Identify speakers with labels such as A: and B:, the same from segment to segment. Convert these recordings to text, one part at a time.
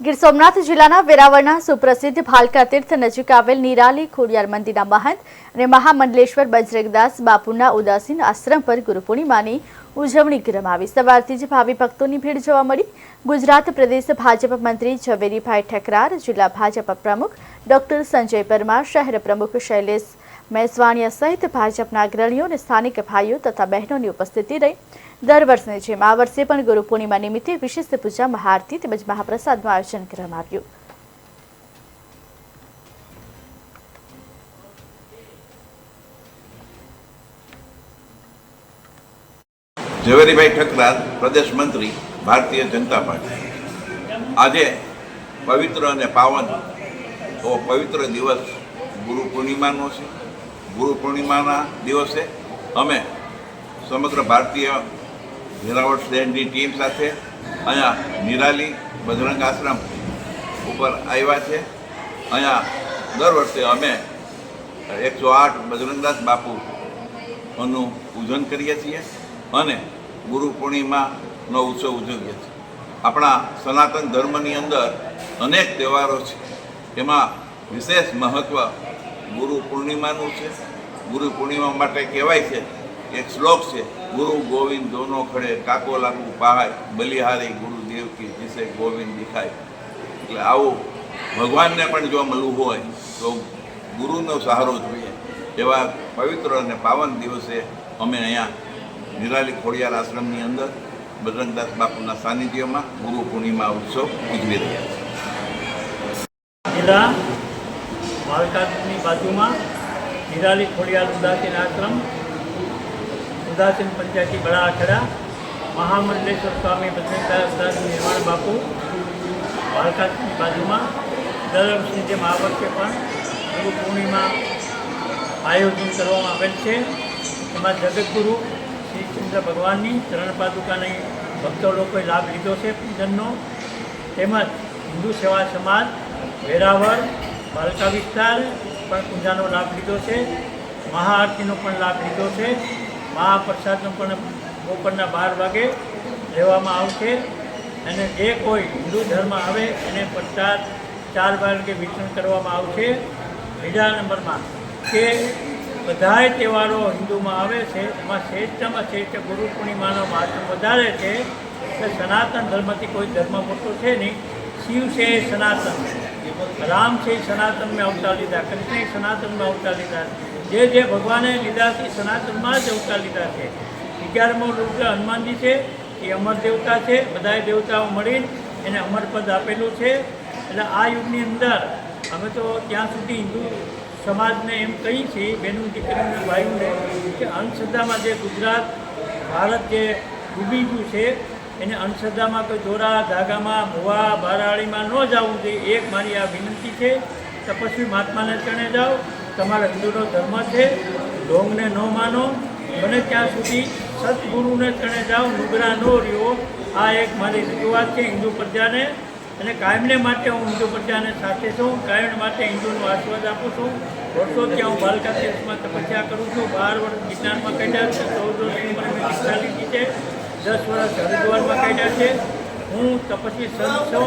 A: ગીર સોમનાથ જિલ્લાના વેરાવળના સુપ્રસિદ્ધ ભાલકા તીર્થ નજીક આવેલ નિરાલી ખોડિયાર મંદિરના મહંત અને મહામંડલેશ્વર બજરંગદાસ બાપુના ઉદાસીન આશ્રમ પર ગુરુ પૂર્ણિમાની ઉજવણી કરવામાં આવી. સવારથી જ ભાવિ ભક્તોની ભીડ જોવા મળી. ગુજરાત પ્રદેશ ભાજપ મંત્રી ઝવેરીભાઈ ઠકરાર, જિલ્લા ભાજપ પ્રમુખ ડોક્ટર સંજય પરમાર, શહેર પ્રમુખ શૈલેષ મેસવાણીયા સહિત ભાજપના અગ્રણીઓ અને સ્થાનિક ભાઈઓ તથા બહેનોની ઉપસ્થિતિ રહી. દર વર્ષની જેમ આ વર્ષે પણ ગુરુ પૂર્ણિમા નિમિત્તે વિશેષ પૂજા, મહાઆરતી તેમજ મહાપ્રસાદનું આયોજન કરવામાં આવ્યું.
B: ઝવેરીભાઈ ઠકરાર પ્રદેશ મંત્રી, ભારતીય જનતા પાર્ટી. આજે પવિત્ર અને પાવન તો પવિત્ર દિવસ ગુરુ પૂર્ણિમાનો છે. ગુરુ પૂર્ણિમાના દિવસે અમે સમગ્ર ભારતીય વેરાવળ શહેરની ટીમ સાથે અહીંયા નિરાલી બજરંગ આશ્રમ ઉપર આવ્યા છે. અહીંયા દર વર્ષે અમે એકસો આઠ બજરંગદાસ બાપુનું પૂજન કરીએ છીએ અને ગુરુ પૂર્ણિમાનો ઉત્સવ ઉજવીએ છીએ. આપણા સનાતન ધર્મની અંદર અનેક તહેવારો છે. એમાં વિશેષ મહત્ત્વ ગુરુ પૂર્ણિમાનું છે. ગુરુ પૂર્ણિમા માટે કહેવાય છે, એક શ્લોક છે ગુરુ ગોવિંદ દોનો ખડે કાકો લાગુ પહાય, બલિહારી ગુરુદેવ કી જીસે ગોવિંદ દેખાય. એટલે આવું ભગવાનને પણ જો મળવું હોય, તો ગુરુનો સહારો જોઈએ. એવા પવિત્ર અને પાવન દિવસે અમે અહીંયા નિરાલી ખોડિયાર આશ્રમની અંદર બજરંગદાસ બાપુના સાનિધ્યમાં ગુરુ પૂર્ણિમા ઉત્સવ ઉજવી રહ્યા
C: જિલ્લા બાજુમાં નિરાલી ખોડિયાર ઉદાસીન આશ્રમ ઉદાસીન પંચાયતી બળાખડા મહામંડલેશ્વર સ્વામી બદ્રીદાસ દાસ નિર્માણ બાપુ માલકાની બાજુમાં, દર વર્ષની જેમ આ વર્ષે પણ ગુરુ પૂર્ણિમા આયોજન કરવામાં આવેલ છે. એમાં શ્રી ચંદ્ર ભગવાનની ચરણ પાદુકાની ભક્તો લોકોએ લાભ લીધો છે પૂજનનો. તેમજ હિન્દુ સેવા સમાજ, વેરાવળ, બાલકા વિસ્તાર પણ પૂજાનો લાભ લીધો છે. મહાઆરતીનો પણ લાભ લીધો છે. મહાપ્રસાદનો પણ બપોરના બાર વાગે લેવામાં આવશે. અને જે કોઈ હિન્દુ ધર્મ આવે એને પ્રસાદ ચાર વાગે વિતરણ કરવામાં આવશે. બીજા નંબરમાં કે બધાય તહેવારો હિન્દુમાં આવે છે, એમાં શ્રેષ્ઠમાં શ્રેષ્ઠ ગુરુ પૂર્ણિમાનો મહત્વ વધારે છે કે સનાતન ધર્મથી કોઈ ધર્મ મોટો છે નહીં. શિવ છે સનાતન. રામ છે એ સનાતન અવતાર લીધા, કૃષ્ણ સનાતનમાં સનાતન અવતાર લીધા જે જે ભગવાને લીધા છે સનાતનમાં અવતાર લીધા છે. અગિયારમો રુદ્ર હનુમાનજી છે, એ અમર દેવતા છે, બધાય દેવતાઓ મળીને એને અમરપદ આપેલું છે. એટલે આ યુગની અંદર અમે તો ત્યાં સુધી હિન્દુ સમાજને એમ કહી છીએ બહેનું દીકરીને ભાઈઓને કે અંધશ્રદ્ધામાં જે ગુજરાત, ભારત જે ડૂબી ગયું છે, એને અંધશ્રદ્ધામાં કોઈ દોરા, ધાગામાં, ભુવા, બારાળીમાં ન જવું જોઈએ. એક મારી આ વિનંતી છે, તપસ્વી મહાત્માને ચણે જાઓ. તમારા હિન્દુનો ધર્મ છે ઢોંગને ન માનો. બને ત્યાં સુધી સદગુરુને ચણે જાઓ, નુગરા ન રહ્યો. આ એક મારી રજૂઆત છે હિન્દુ પ્રજાને. અને કાયમને માટે હું હિન્દુ પ્રજાને સાથે છું. કાયમ માટે હિન્દુનો આશીર્વાદ આપું છું. વર્ષોથી હું બાલકા તીર્થમાં તપસ્યા કરું છું. બાર વર્ષ વિજ્ઞાનમાં કાઢ્યા છે. ચૌદ વર્ષની લીધી છે. દસ વર્ષ હરિદ્વારમાં કાઢ્યા છે. હું તપસ્વી સંત છું.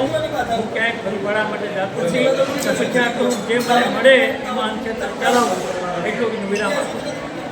C: હું ક્યાંય ફરીફળા માટે જાતો નથી. તપસ્યા કરું જે મને મળે એમાં અંશે ચલાવું. એટલું વિરામ આપું